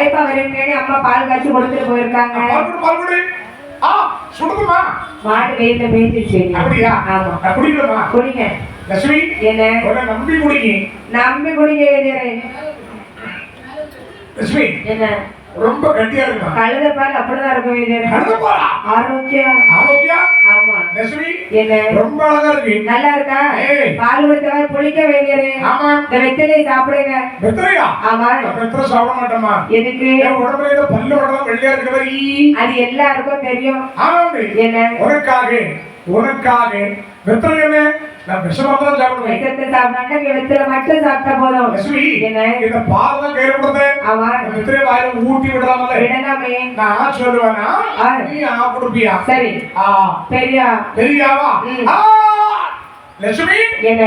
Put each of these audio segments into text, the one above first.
களைப்பா வரீங்கன்னு அம்மா பால் காய்ச்சி கொடுத்துட்டு போயிருக்காங்க. ஆ சுடுதுமா மாடு வெயில மேய்ச்சிச்சு அப்படியா? ஆமா. நான் குடிக்கணுமா? குடிங்க. லட்சுமி என்ன? நம்பி குடிங்க. நம்பி குடிங்க லட்சுமி. என்ன? ரொம்ப கட்டியா இருக்குமா கழுத பால் அப்படிதான் இருக்கும் கழுத போறா ஆரோக்கியம் ஆரோக்கியா? ஆமா. லட்சுமி? என்ன? ரொம்ப அழகா இருக்கு. நல்லா இருக்கா. பால் குடித்தவரை புளிக்க வேதியரே ஆமா. இந்த வெத்தலையை சாப்பிடுங்க. வெத்தலையா? ஆமா. வெத்தலை சாப்பிட மாட்டேமா எதுக்கு? என் உடம்புல ஏதோ பல்லு உடம்பு வெள்ளையா இருக்கிற மாதிரி. அது எல்லாருக்கும் தெரியும். ஆமாம் என்ன? உனக்காக உனக்காக வெத்தலை என்ன நான் விஷமா தான் சாப்பிடுவேன். விஷத்தை சாப்பிடாண்டா நீ வெத்தலை மட்டும் சாப்பிட்டா போதும். லட்சுமி என்ன? இந்த பால் தான் கையில கொடுத்தேன் ஆமா. வெத்தலை வாயில ஊட்டி விடலாமல விடலாமே. நான் சொல்லுவேனா. நீ ஆ கொடுப்பியா? சரி. ஆ. பெரியா பெரியாவா. ஆ. லட்சுமி என்ன?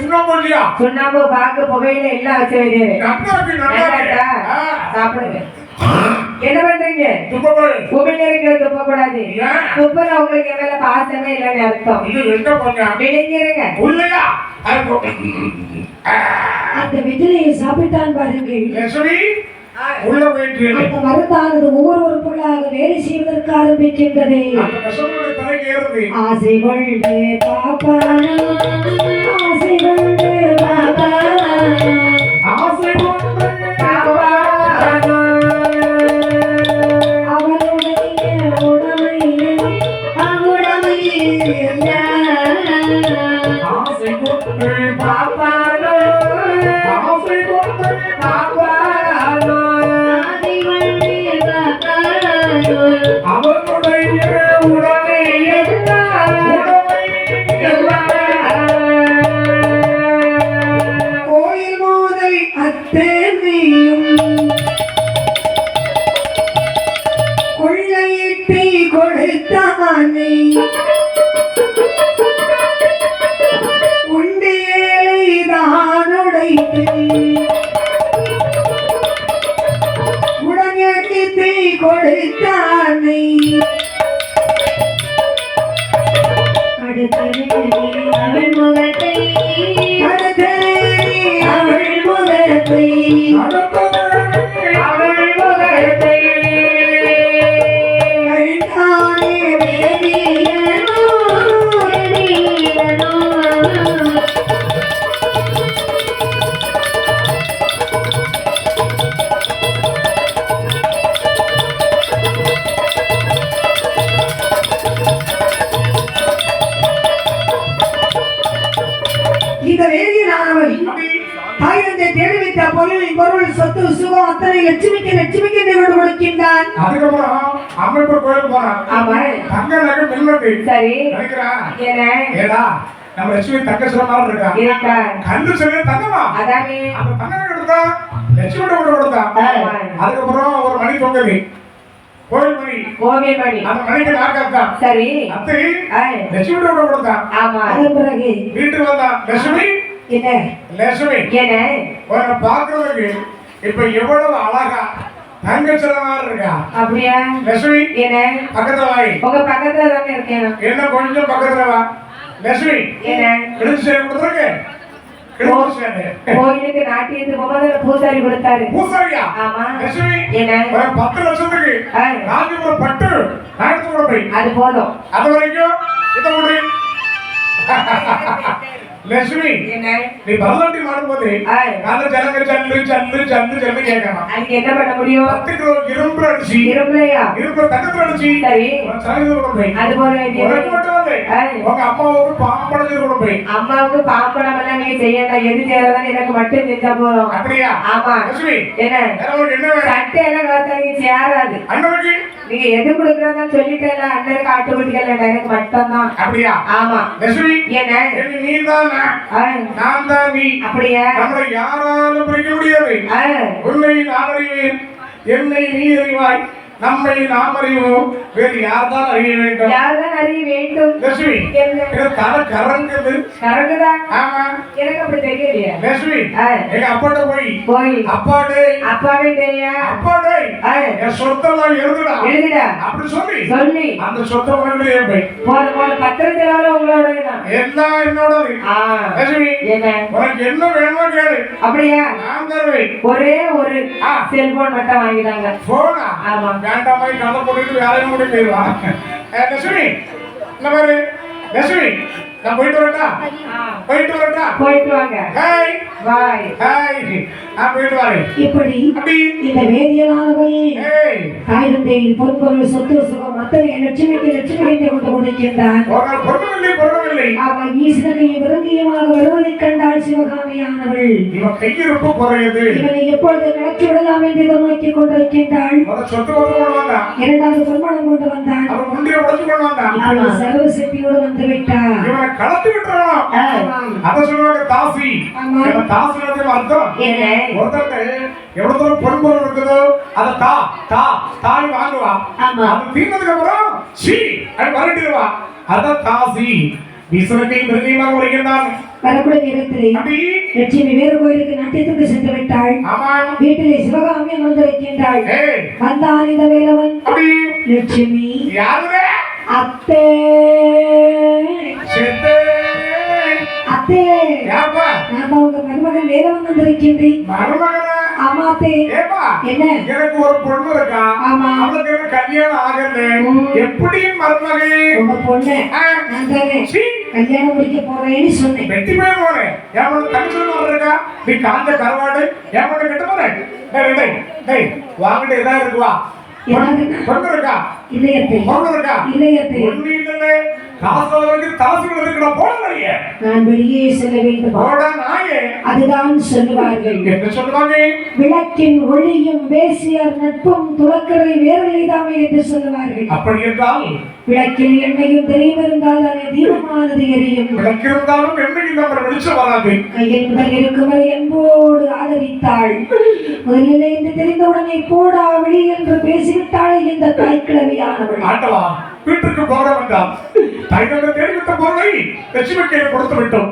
சுண்ணாம்பு இல்லையா? சுண்ணாம்பு பாக்கு புகையில எல்லாம் வச்சு வைக்கிறேன் நல்லா இருக்கு நல்லா இருக்கு நல்லாட்டா? ஆ. சாப்பிடுங்க. என்ன பண்றீங்க? துப்பப்போய். உமிழ் இருக்கிற துப்ப கூடாது ஏன்? துப்புற உங்களுக்கு மேல பாசமே இல்லைன்னு அர்த்தம். விழுங்கிருங்க. அந்த வெற்றிலையை சாப்பிட்டான் லட்சுமி உள்ள போயிட்டு அந்த மருந்தானது ஒவ்வொரு உறுப்புகளாக வேலை செய்வதற்கு ஆரம்பிக்கின்றது. கொண்டு பாப்பானோ. ஆசை கொண்டு பாப்பானோ. Iya. அவள் முகத்தை வேதியனானவள் தாயந்தை தெரிவித்த பொருள் பொருள் சொத்து சுகம் அத்தனை லட்சுமிக்கு லட்சுமிக்கு நிகழ்வு கொடுக்கின்றான். அதுக்கப்புறம் அம்மைப்பூர் கோயில் போறான். ஆமா. தங்க நகை மில்லது சரி. என்ன? ஏடா நம்ம லட்சுமி தங்க சில மாதிரி இருக்கா? இருக்கா. கண்டு சொல்லி தங்கமா? அதானே. அந்த தங்க நகை எடுத்தா? லட்சுமி கூட கொடுத்தா. அதுக்கப்புறம் ஒரு மணி தொங்கது கோயில் மணி. கோவில் மணி. அந்த மணிக்கு நாக்காத்தான் சரி. அத்தை லட்சுமி கூட கொடுத்தா. ஆமா. பிறகு வீட்டுக்கு லட்சுமி என்ன? லட்சுமி என்ன? உன்னை பார்க்கறதுக்கு இப்ப எவ்வளவு அழகா தங்க சில மாதிரி இருக்கா? அப்படியா? லட்சுமி என்ன? பக்கத்துல வாய். உங்க பக்கத்துல தானே இருக்கேன். என்ன கொஞ்சம் பக்கத்துல வா. லட்சுமி என்ன? கிழிச்சு சேவை கொடுத்துருக்கு. கோயிலுக்கு நாட்டியத்துக்கு போகும்போது பூசாரி கொடுத்தாரு. பூசாரியா? ஆமா. லட்சுமி என்ன? பத்து லட்சத்துக்கு காஞ்சிபுரம் பட்டு கூட போய் அது போதும். அது வரைக்கும் இதை என்ன? நீ பரதநாட்டியம் ஆடும்போது கால ஜனங்க சல்லு சல்லு சல்லு சல்லு கேட்கணும். அதுக்கு என்ன பண்ண முடியும்? பத்து கிலோ இரும்பு அடிச்சு. இரும்பலையா? இரும்பு தங்கத்துல அடிச்சு. சரி. அது போல மட்டும் ஆ. உங்க அம்மாவுக்கு பாம்படைஞ்சது கூட போய் அம்மாவுக்கு பாம்படம் எல்லாம் நீங்க செய்யலாம் எது செய்யறதா எனக்கு மட்டும் செஞ்சா போதும். அப்படியா? ஆமா. லட்சுமி என்ன? சட்டை எல்லாம் கலத்தாங்க சேராது. அண்ணனுக்கு? நீங்க எது கொடுக்கறதா சொல்லிட்டேல அண்ணனுக்கு ஆட்டுக்குட்டிகள் எனக்கு மட்டும்தான். அப்படியா? ஆமா. லட்சுமி என்ன? நீ தான் நான். தான் நீ. அப்படியா? நம்மளை யாராலும் பிரிக்க முடியாது. உன்னை நான் அறிவேன். என்னை நீ அறிவாய். நம்மை நாம் அறிவோம். வேறு யார் தான் அறிய வேண்டும்? யார்தான் அறிய வேண்டும்? லட்சுமி தலை கரங்குது. கரெக்டுதான் ஆமா. எனக்கு அப்படி தெரியலையா. லட்சுமி. எங்க அப்பாட்ட போய் போய். அப்பாடே. அப்பாவே தெரியா? அப்பாடே. என் சொத்தெல்லாம் எழுதுடா. எழுதிடா. அப்படி சொல்லி. சொல்லி. அந்த சொத்தை உடனே போய். போன போன பத்திரத்துல வர உங்களோடதான் எல்லாம் என்னோடது ஆ. லட்சுமி என்ன? உனக்கு என்ன வேணுமோ கேளு. அப்படியா? நான் தருவேன். ஒரே ஒரு. செல்போன் மட்டும் வாங்கிட்டாங்க போனா ஆமா. வேண்டாம் மாதிரி கதை போட்டுட்டு வேலையும் கூட போயிடுவான் லட்சுமி இந்த மாதிரி லட்சுமி நான் போயிட்டு வரட்டா? போயிட்டு வரட்டா? போயிட்டு வாங்க. ஹாய். பாய். ஹாய். நான் போயிட்டு வரேன். இப்படி அப்படி. இந்த வேதியனானவள் ஏய். தாய் தந்தையின் பொறுப்பொருள் சொத்து சுகம் அத்தனை லட்சுமிக்கு லட்சுமி கொண்டு கொடுக்கின்றான் ஒரு நாள் பொருத்தமில்லை அவள் ஈஸ்வரையும் விரும்பியமாக வருவதைக் கண்டாள் சிவகாமியானவள். இவன் கையிருப்பு குறையுது இவனை எப்பொழுது நடத்தி விடலாம் என்று நோக்கிக் கொண்டிருக்கின்றாள். அவன் சொத்து வந்து கொண்டு வந்தான் இரண்டாவது பொன்மணம் கொண்டு வந்தான். அவன் முந்திய உடச்சு கொண்டு வந்தான் இப்பொழுது சர்வ சக்தியோடு வந்து விட்டார் இவனை கடத்தி விட்டுறான் ஆமாம். அத சொல்லுவாங்க தாசி. ஆமா. இவன் தாசி அர்த்தம். என்ன? ஒருத்தங்க எவ்வளவு தூரம் பொன்பொருள் இருக்குதோ அதை தா தா தாய் வாங்குவா. அது தீர்ந்ததுக்கு அப்புறம் சீ அது வரட்டிடுவா அதான் தாசி விசுவத்தை பிரதியமாக வருகின்றான் வரக்கூடிய நேரத்திலே அப்படி. லட்சுமி வேறு கோயிலுக்கு நாட்டியத்துக்கு சென்று விட்டாள். வீட்டிலே சிவகாமி அமர்ந்திருக்கின்றாள் வந்தான் இந்த வேலவன். அப்படி. லட்சுமி அத்தே. அத்தே. நான் உங்க மருமகன் வேலவன் வந்திருக்கின்றேன். மருமகன? ஆமா அத்தே ஏப்பா என்ன? எனக்கு ஒரு பொண்ணு இருக்கா? ஆமா. அவளுக்கு என்ன கல்யாணம் ஆகல. எப்படி மருமகே? உங்க பொண்ணு நான் தானே கல்யாணம் முடிக்க போறேன்னு சொன்னேன். வெட்டி போய் போறேன். என் தங்கச்சி இருக்கா? நீ காஞ்ச கருவாடு. என் பொண்ணு கெட்ட போறேன். டேய் டேய் டேய் வாங்கிட்டு எதா இருக்குவா? பொண்ணு இருக்கா? இல்லையத்தே பொண்ணு இருக்கா? இல்லையத்தே ஒண்ணு இல்லையே காசு வரைக்கும் தாசு இருக்கிற போட வரையே நான் வெளியே செல்ல வேண்டும். அதுதான் சொல்லுவார்கள். என்ன சொல்லுவாங்க? விளக்கின் ஒளியும் வேசியர் நட்பும் துளக்கரை வேறலைதாமே என்று சொல்லுவார்கள். அப்படி என்றால்? விளக்கில் எண்ணெயும் தெரியும் இருந்தால் தானே தீபமானது எரியும். விளக்கு இருந்தாலும் என்னைக்கு நம்ம வெளிச்சம் வராது. கையில் முதல் இருக்கும் வரை என்போடு ஆதரித்தாள். முதலிலே என்று தெரிந்தவுடனே போடா வெளி என்று பேசிவிட்டாள் இந்த தாய்க்கிழவியானவள் ஆண்டவா வீட்டுக்கு போக வேண்டாம். தைகளை தெரிவித்த பொருளை லட்சுமி கையில் கொடுத்து விட்டோம்.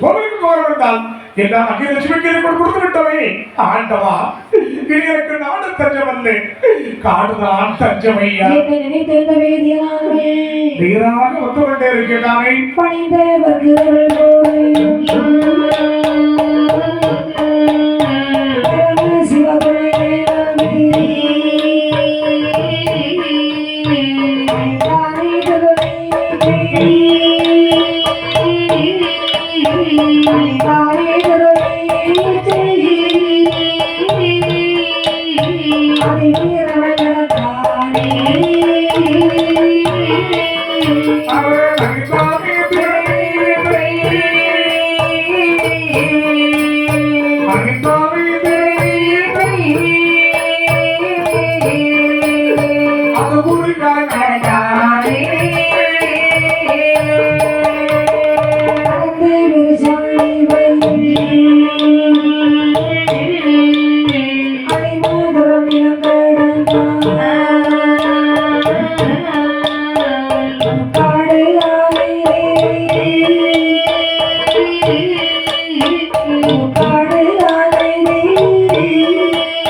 கோவிலுக்கு போக வேண்டாம். எல்லாம் அங்கே லட்சுமி கையில் கொடுத்து விட்டோமே. ஆண்டவா இனி எனக்கு நாடு தஞ்சமல்ல காடுதான் தஞ்சமையா நீராக வந்து கொண்டே இருக்கிறானே பணிந்த வருகிறவள் போலும்